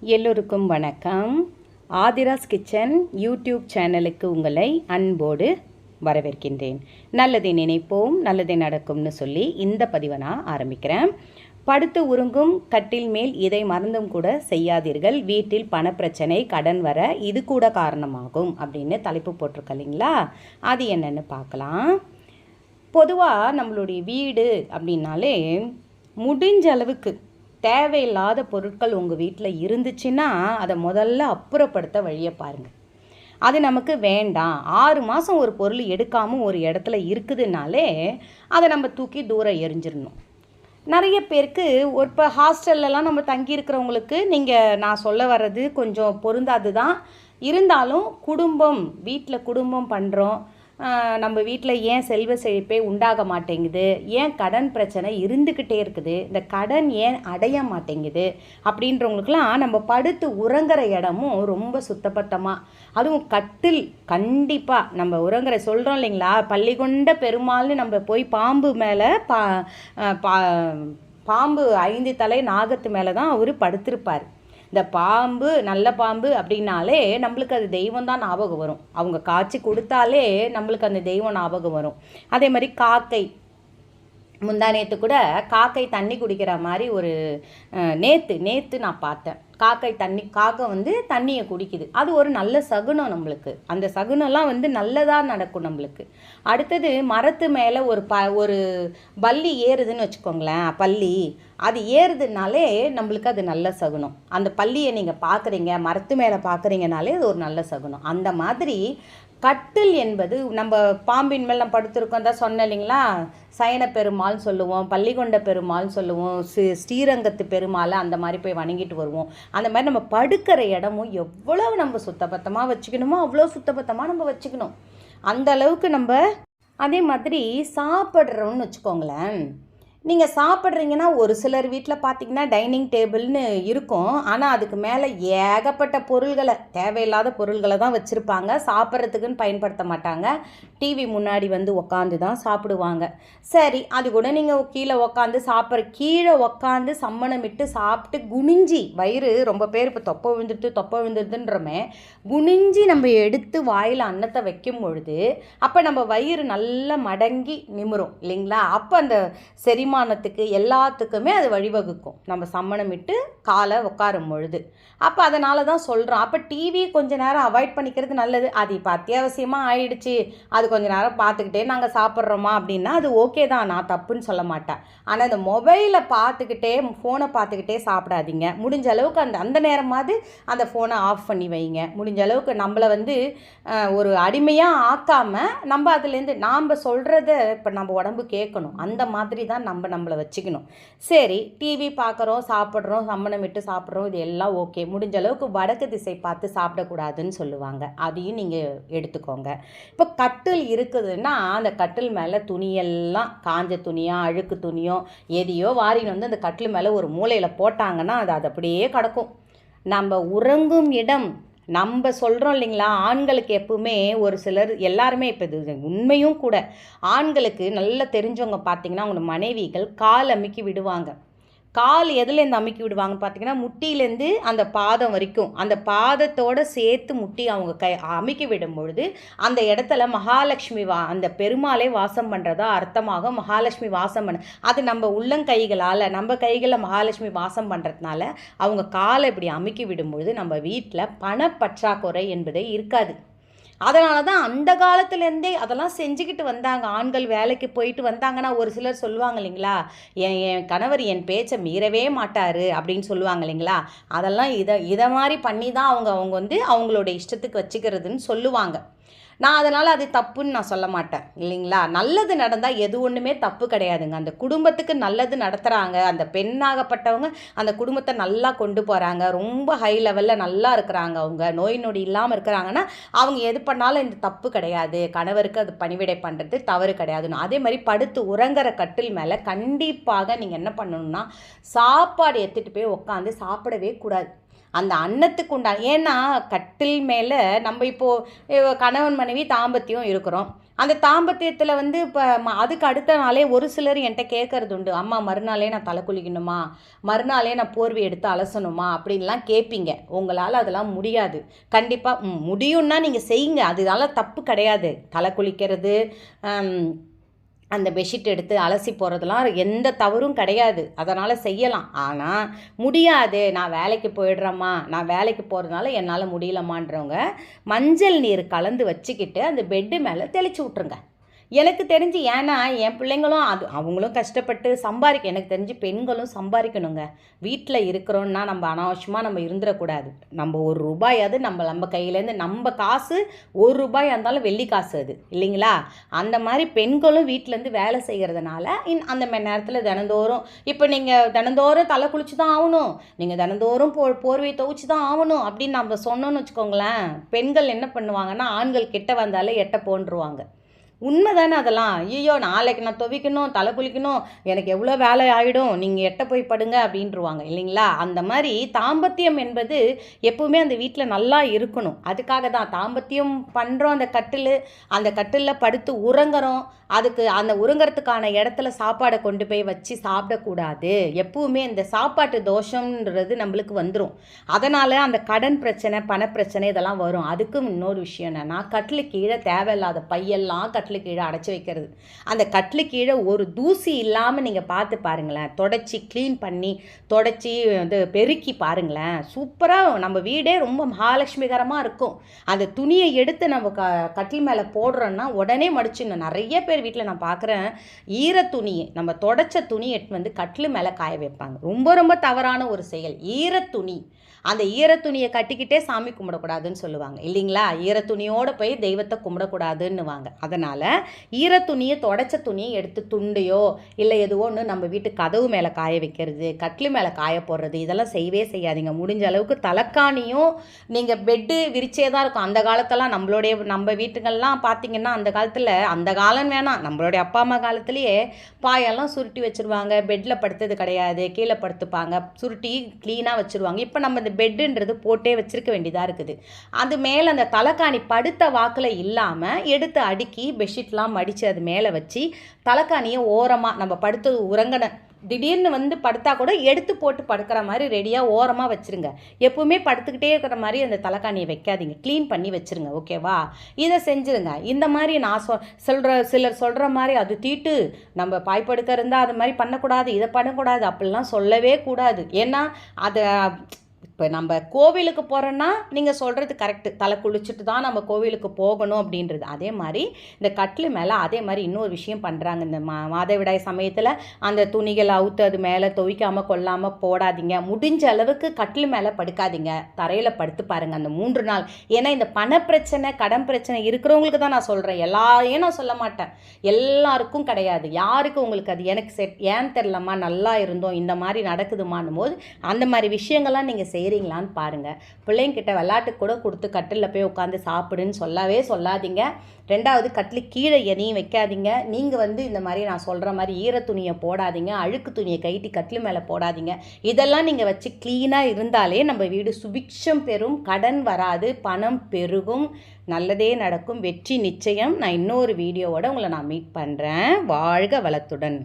எல்லோருக்கும் வணக்கம். Aadhira's kitchen YouTube சேனலுக்கு உங்களை அன்போடு வரவேற்கின்றேன். நல்லதை நினைப்போம் நல்லதை நடக்கும்னு சொல்லி இந்த பதிவை நான் ஆரம்பிக்கிறேன். படுத்து உறங்கும் கட்டில் மேல் இதை மறந்தும் கூட செய்யாதீர்கள். வீட்டில் பணப்பிரச்சனை கடன் வர இது கூட காரணமாகும் அப்படின்னு தலைப்பு போட்டிருக்க இல்லைங்களா? அது என்னென்னு பார்க்கலாம். பொதுவாக நம்மளுடைய வீடு அப்படின்னாலே முடிஞ்ச அளவுக்கு தேவையில்லாத பொருட்கள் உங்கள் வீட்டில் இருந்துச்சுன்னா அதை முதல்ல அப்புறப்படுத்த வழியை பாருங்கள் அது நமக்கு வேண்டாம். ஆறு மாதம் ஒரு பொருள் எடுக்காமல் ஒரு இடத்துல இருக்குதுனாலே அதை நம்ம தூக்கி தூரம் எரிஞ்சிடணும். நிறைய பேருக்கு ஒரு இப்போ ஹாஸ்டல்லலாம் நம்ம தங்கியிருக்கிறவங்களுக்கு நீங்கள் நான் சொல்ல வர்றது கொஞ்சம் பொருந்தாது தான் இருந்தாலும் குடும்பம் வீட்டில் குடும்பம் பண்ணுறோம் நம்ம வீட்டில் ஏன் செல்வ செழிப்பே உண்டாக மாட்டேங்குது? ஏன் கடன் பிரச்சனை இருந்துக்கிட்டே இருக்குது? இந்த கடன் ஏன் அடைய மாட்டேங்குது? அப்படின்றவங்களுக்குலாம் நம்ம படுத்து உறங்குற இடமும் ரொம்ப சுத்தப்பட்டமாக அதுவும் கட்டில் கண்டிப்பாக நம்ம உறங்குற சொல்கிறோம் இல்லைங்களா? பள்ளி கொண்ட பெருமாள்னு நம்ம போய் பாம்பு மேலே பா பா பாம்பு ஐந்து தலை நாகத்து மேலே தான் அவர் படுத்திருப்பார். இந்த பாம்பு நல்ல பாம்பு அப்படின்னாலே நம்மளுக்கு அது தெய்வம் தான் ஞாபகம் வரும். அவங்க காய்ச்சி கொடுத்தாலே நம்மளுக்கு அந்த தெய்வம் ஞாபகம் வரும். அதே மாதிரி காக்கை. முந்தா நேற்று கூட காக்கை தண்ணி குடிக்கிற மாதிரி ஒரு நேற்று நேற்று நான் பார்த்தேன். காக்கை தண்ணி காக்கை வந்து தண்ணியை குடிக்குது. அது ஒரு நல்ல சகுனம் நம்மளுக்கு. அந்த சகுனம்லாம் வந்து நல்லதாக நடக்கும் நம்மளுக்கு. அடுத்தது மரத்து மேலே ஒரு ப ஒரு பல்லி ஏறுதுன்னு வச்சுக்கோங்களேன் பள்ளி அது ஏறுதுனாலே நம்மளுக்கு அது நல்ல சகுனம். அந்த பள்ளியை நீங்கள் பார்க்குறீங்க மரத்து மேலே பார்க்குறீங்கனாலே அது ஒரு நல்ல சகுனம். அந்த மாதிரி கட்டில் என்பது நம்ம பாம்பின் மேல் நம்ம படுத்திருக்கோம் தான் சொன்னேன் இல்லைங்களா? சயன பெருமாள்னு சொல்லுவோம் பள்ளிகொண்ட பெருமாள் சொல்லுவோம் ஸ்ரீ ஸ்ரீரங்கத்து பெருமாளை அந்த மாதிரி போய் வணங்கிட்டு வருவோம். அந்த மாதிரி நம்ம படுக்கிற இடமும் எவ்வளோ நம்ம சுத்தபத்தமாக வச்சுக்கணுமோ அவ்வளோ சுத்தபத்தமாக நம்ம வச்சுக்கணும். அந்த அளவுக்கு நம்ம அதே மாதிரி சாப்பிட்றோம்னு வச்சுக்கோங்களேன். நீங்கள் சாப்பிட்றீங்கன்னா ஒரு சிலர் வீட்டில் பார்த்தீங்கன்னா டைனிங் டேபிள்னு இருக்கும். ஆனால் அதுக்கு மேலே ஏகப்பட்ட பொருள்களை தேவையில்லாத பொருள்களை தான் வச்சுருப்பாங்க. சாப்பிட்றதுக்குன்னு பயன்படுத்த மாட்டாங்க. டிவி முன்னாடி வந்து உக்காந்து தான் சாப்பிடுவாங்க. சரி அது கூட நீங்கள் கீழே உக்காந்து சாப்பிட்ற கீழே உக்காந்து சம்மணமிட்டு சாப்பிட்டு குனிஞ்சி வயிறு ரொம்ப பேர் இப்போ தொப்பை விழுந்துட்டு தொப்பை விழுந்துருதுன்றமே குனிஞ்சி நம்ம எடுத்து வாயில் அன்னத்தை வைக்கும் பொழுது அப்போ நம்ம வயிறு நல்லா மடங்கி நிமிரும் இல்லைங்களா? அப்போ அந்த செரிமா தேய்மானத்துக்கு எல்லாத்துக்குமே அது வழிவகுக்கும். நம்ம சம்மணம் விட்டு காலை உட்காரும் பொழுது. அப்போ அதனால தான் சொல்கிறோம் அப்போ டிவி கொஞ்ச நேரம் அவாய்ட் பண்ணிக்கிறது நல்லது. அது இப்போ அத்தியாவசியமாக ஆயிடுச்சு. அது கொஞ்ச நேரம் பார்த்துக்கிட்டே நாங்கள் சாப்பிட்றோமா அப்படின்னா அது ஓகே தான். நான் தப்புன்னு சொல்ல மாட்டேன். ஆனால் இந்த மொபைலை பார்த்துக்கிட்டே ஃபோனை பார்த்துக்கிட்டே சாப்பிடாதீங்க. முடிஞ்ச அளவுக்கு அந்த அந்த நேரமாவது அந்த ஃபோனை ஆஃப் பண்ணி வைங்க. முடிஞ்ச அளவுக்கு நம்மளை வந்து ஒரு அடிமையாக ஆக்காமல் நம்ம அதுலேருந்து நாம் சொல்கிறத இப்போ நம்ம உடம்பு கேட்கணும். அந்த மாதிரி தான் நம்ம நம்ம நம்மளை வச்சுக்கணும். சரி டிவி பார்க்குறோம் சாப்பிட்றோம் சம்மணம் விட்டு சாப்பிட்றோம் இது எல்லாம் ஓகே முடிஞ்ச அளவுக்கு வடக்கு திசை பார்த்து சாப்பிடக்கூடாதுன்னு சொல்லுவாங்க. அதையும் நீங்கள் எடுத்துக்கோங்க. இப்போ கட்டில் இருக்குதுன்னா அந்த கட்டில் மேலே துணியெல்லாம் காஞ்ச துணியோ அழுக்கு துணியோ எதையோ வாரின்னு வந்து அந்த கட்டில் மேலே ஒரு மூலையில் போட்டாங்கன்னா அது அது அப்படியே கிடக்கும். நம்ம உறங்கும் இடம் நம்ம சொல்கிறோம் இல்லைங்களா? ஆண்களுக்கு எப்பவுமே ஒரு சிலர் எல்லாருமே இப்போ இது உண்மையும் கூட ஆண்களுக்கு நல்லா தெரிஞ்சவங்க பார்த்தீங்கன்னா அவங்க மனைவிகள் கால் அமுக்கி விடுவாங்க. கால் எதுலேருந்து அமுக்கி விடுவாங்கன்னு பார்த்தீங்கன்னா முட்டியிலேருந்து அந்த பாதம் வரைக்கும். அந்த பாதத்தோடு சேர்த்து முட்டி அவங்க கை அமுக்கி விடும் பொழுது அந்த இடத்துல மகாலட்சுமி வா அந்த பெருமாளே வாசம் பண்ணுறதா அர்த்தமாக மகாலட்சுமி வாசம் பண்ண அது நம்ம உள்ளங்கைகளால் நம்ம கைகளில் மகாலட்சுமி வாசம் பண்ணுறதுனால அவங்க காலை இப்படி அமுக்கி விடும் பொழுது நம்ம வீட்டில் பணப்பற்றாக்குறை என்பதே இருக்காது. அதனால தான் அந்த காலத்துலேருந்தே அதெல்லாம் செஞ்சுக்கிட்டு வந்தாங்க. ஆண்கள் வேலைக்கு போயிட்டு வந்தாங்கன்னா ஒரு சிலர் சொல்லுவாங்க இல்லைங்களா? என் என் கணவர் என் பேச்சை மீறவே மாட்டார் அப்படின்னு சொல்லுவாங்க இல்லைங்களா? அதெல்லாம் இதை இதை மாதிரி பண்ணி தான் அவங்க அவங்க வந்து அவங்களோட இஷ்டத்துக்கு வச்சுக்கிறதுன்னு சொல்லுவாங்க. நான் அதனால் அது தப்புன்னு நான் சொல்ல மாட்டேன் இல்லைங்களா? நல்லது நடந்தால் எது ஒன்றுமே தப்பு கிடையாதுங்க. அந்த குடும்பத்துக்கு நல்லது நடத்துகிறாங்க அந்த பெண்ணாகப்பட்டவங்க அந்த குடும்பத்தை நல்லா கொண்டு போகிறாங்க ரொம்ப ஹை லெவலில் நல்லா இருக்கிறாங்க அவங்க. நோய் நொடி இல்லாமல் இருக்கிறாங்கன்னா அவங்க எது பண்ணாலும் இந்த தப்பு கிடையாது. கணவருக்கு அது பணிவிடை பண்ணுறது தவறு கிடையாதுன்னு. அதே மாதிரி படுத்து உறங்குற கட்டில் மேலே கண்டிப்பாக நீங்கள் என்ன பண்ணணும்னா சாப்பாடு எடுத்துகிட்டு போய் உட்காந்து சாப்பிடவே கூடாது. அந்த அன்னத்துக்கு உண்டான ஏன்னா கட்டில் மேலே நம்ம இப்போது கணவன் மனைவி தாம்பத்தியம் இருக்கிறோம். அந்த தாம்பத்தியத்தில் வந்து இப்போ அதுக்கு அடுத்த நாளே ஒரு சிலர் என்கிட்ட கேட்கறது உண்டு. அம்மா மறுநாளே நான் தலை குளிக்கணுமா? மறுநாளே நான் போர்வை எடுத்து அலசணுமா? அப்படின்லாம் கேட்பீங்க உங்களால் அதெல்லாம் முடியாது. கண்டிப்பாக முடியும்னா நீங்கள் செய்யுங்க. அதனால தப்பு கிடையாது. தலை குளிக்கிறது அந்த பெட்ஷீட் எடுத்து அலசி போகிறதுலாம் எந்த தவறும் கிடையாது. அதனால் செய்யலாம். ஆனால் முடியாது. நான் வேலைக்கு போயிடுறேம்மா. நான் வேலைக்கு போகிறதுனால என்னால் முடியலம்மான்றவங்க மஞ்சள் நீர் கலந்து வச்சுக்கிட்டு அந்த பெட்டு மேலே தெளித்து விட்ருங்க எனக்கு தெரிஞ்சு ஏன்னா என் பிள்ளைங்களும் அது அவங்களும் கஷ்டப்பட்டு சம்பாதிக்க எனக்கு தெரிஞ்சு பெண்களும் சம்பாதிக்கணுங்க. வீட்டில் இருக்கிறோன்னா நம்ம அனாவசியமாக நம்ம இருந்துடக்கூடாது. நம்ம ஒரு ரூபாயாவது நம்ம நம்ம கையிலேருந்து நம்ம காசு ஒரு ரூபாய் இருந்தாலும் வெள்ளி காசு அது இல்லைங்களா? அந்த மாதிரி பெண்களும் வீட்டிலேருந்து வேலை செய்கிறதுனால இன் அந்த மணி நேரத்தில் தினந்தோறும் இப்போ நீங்கள் தினந்தோறும் தலை குளிச்சு தான் ஆகணும். நீங்கள் தினந்தோறும் போ போர்வை துவச்சி தான் ஆகணும் அப்படின்னு நம்ம சொன்னோன்னு வச்சுக்கோங்களேன் பெண்கள் என்ன பண்ணுவாங்கன்னா ஆண்கள் கிட்ட வந்தாலே எட்ட போன்றுவாங்க. உண்மை தானே அதெல்லாம்? ஐயோ நாளைக்கு நான் துவைக்கணும் தலை குளிக்கணும் எனக்கு எவ்வளோ வேலை ஆகிடும் நீங்கள் எட்ட போய் படுங்க அப்படின்ட்டுருவாங்க இல்லைங்களா? அந்த மாதிரி தாம்பத்தியம் என்பது எப்பவுமே அந்த வீட்டில் நல்லா இருக்கணும். அதுக்காக தான் தாம்பத்தியம் பண்ணுறோம் அந்த கட்டில் அந்த கட்டிலில் படுத்து உறங்குறோம் அதுக்கு அந்த உறங்குறதுக்கான இடத்துல சாப்பாடை கொண்டு போய் வச்சு சாப்பிடக்கூடாது. எப்பவுமே இந்த சாப்பாட்டு தோஷம்ன்றது நம்மளுக்கு வந்துடும் அதனால் அந்த கடன் பிரச்சனை பணப்பிரச்சனை இதெல்லாம் வரும். அதுக்கும் இன்னொரு விஷயம் என்னென்னா கட்டிலுக்கு கீழே தேவையில்லாத பையெல்லாம் கட் கட்டிலு கீழே அடைச்சி வைக்கிறது. அந்த கட்டிலு கீழே ஒரு தூசி இல்லாமல் நீங்கள் பார்த்து பாருங்களேன். தொடச்சி க்ளீன் பண்ணி தொடச்சி வந்து பெருக்கி பாருங்களேன். சூப்பராக நம்ம வீடே ரொம்ப மகாலட்சுமிகரமாக இருக்கும். அந்த துணியை எடுத்து நம்ம க கட்டில் மேலே போடுறோன்னா உடனே மடிச்சிடணும் நிறைய பேர் வீட்டில் நான் பார்க்குறேன் ஈர துணியை நம்ம தொடச்ச துணி எடுத்து வந்து கட்டில் மேலே காய வைப்பாங்க. ரொம்ப ரொம்ப தவறான ஒரு செயல். ஈர துணி. அந்த ஈரத்துணியை கட்டிக்கிட்டே சாமி கும்பிடக்கூடாதுன்னு சொல்லுவாங்க. இல்லைங்களா? ஈரத்துணியோடு போய் தெய்வத்தை கும்பிடக்கூடாதுன்னுவாங்க. அதனால் ஈரத்துணியை தொடச்ச துணியை எடுத்து துண்டையோ இல்லை எதுவோ ஒன்று நம்ம வீட்டு கதவு மேலே காய வைக்கிறது கட்லு மேலே காய போடுறது இதெல்லாம் செய்யவே செய்யாதீங்க. முடிஞ்ச அளவுக்கு தலைக்காணியும் நீங்கள் பெட்டு விரிச்சே தான் இருக்கும். அந்த காலத்தெல்லாம் நம்மளுடைய நம்ம வீட்டுங்கள்லாம் பார்த்தீங்கன்னா அந்த காலத்தில் அந்த காலம் வேணாம் நம்மளுடைய அப்பா அம்மா காலத்துலேயே பாயெல்லாம் சுருட்டி வச்சுருவாங்க. பெட்டில் படுத்தது கிடையாது. கீழே படுத்துப்பாங்க. சுருட்டி க்ளீனாக வச்சுருவாங்க. இப்போ நம்ம இந்த பெட்டுன்றது போட்டே வச்சிருக்க வேண்டியதாக இருக்குது. அது மேலே அந்த தலைக்காணி படுத்த வாக்கில் இல்லாமல் எடுத்து அடுக்கி பெட்ஷீட்லாம் மடித்து அது மேலே வச்சு தலைக்காணியை ஓரமாக நம்ம படுத்தது உறங்கின திடீர்னு வந்து படுத்தா கூட எடுத்து போட்டு படுக்கிற மாதிரி ரெடியாக ஓரமாக வச்சுருங்க. எப்பவுமே படுத்துக்கிட்டே இருக்கிற மாதிரி அந்த தலைக்காணியை வைக்காதீங்க. க்ளீன் பண்ணி வச்சுருங்க ஓகேவா இதை செஞ்சுருங்க. இந்த மாதிரி நான் சொ சொல்கிற சிலர் சொல்கிற மாதிரி அது தீட்டு நம்ம பாய்ப்படுக்க இருந்தால் அது மாதிரி பண்ணக்கூடாது இதை பண்ணக்கூடாது அப்படிலாம் சொல்லவே கூடாது. ஏன்னா அதை இப்போ நம்ம கோவிலுக்கு போகிறோன்னா நீங்கள் சொல்கிறது கரெக்டு தலை குளிச்சுட்டு தான் நம்ம கோவிலுக்கு போகணும் அப்படின்றது. அதே மாதிரி இந்த கட்டில் மேலே அதே மாதிரி இன்னொரு விஷயம் பண்ணுறாங்க இந்த மா மாதவிடாய் சமயத்தில் அந்த துணிகளை அவுத்து அது மேலே துவைக்காமல் கொள்ளாமல் போடாதீங்க. முடிஞ்ச அளவுக்கு கட்டில் மேலே படுக்காதீங்க. தரையில் படுத்து பாருங்கள் அந்த மூன்று நாள். ஏன்னா இந்த பணப்பிரச்சனை கடன் பிரச்சனை இருக்கிறவங்களுக்கு தான் நான் சொல்கிறேன் எல்லாரையும் நான் சொல்ல மாட்டேன். எல்லாருக்கும் கிடையாது. யாருக்கு உங்களுக்கு அது எனக்கு செட் ஏன் தெரிலம்மா நல்லா இருந்தோம். இந்த மாதிரி நடக்குதுமான்னும் போது அந்த மாதிரி விஷயங்கள்லாம் நீங்கள் செய்கிறீங்களான்னு பாருங்கள் பிள்ளைங்கிட்ட விளாட்டு கூட கொடுத்து கட்டிலில் போய் உட்காந்து சாப்பிடுன்னு சொல்லவே சொல்லாதீங்க. ரெண்டாவது கட்டில் கீழே எதையும் வைக்காதீங்க. நீங்கள் வந்து இந்த மாதிரி நான் சொல்கிற மாதிரி ஈர துணியை போடாதீங்க. அழுக்கு துணியை கைட்டி கட்டில் மேலே போடாதீங்க. இதெல்லாம் நீங்கள் வச்சு க்ளீனாக இருந்தாலே நம்ம வீடு சுபிக்ஷம் பெறும். கடன் வராது பணம் பெருகும். நல்லதே நடக்கும். வெற்றி நிச்சயம். நான் இன்னொரு வீடியோவோட உங்களை நான் மீட் பண்ணுறேன் வாழ்க வளத்துடன்.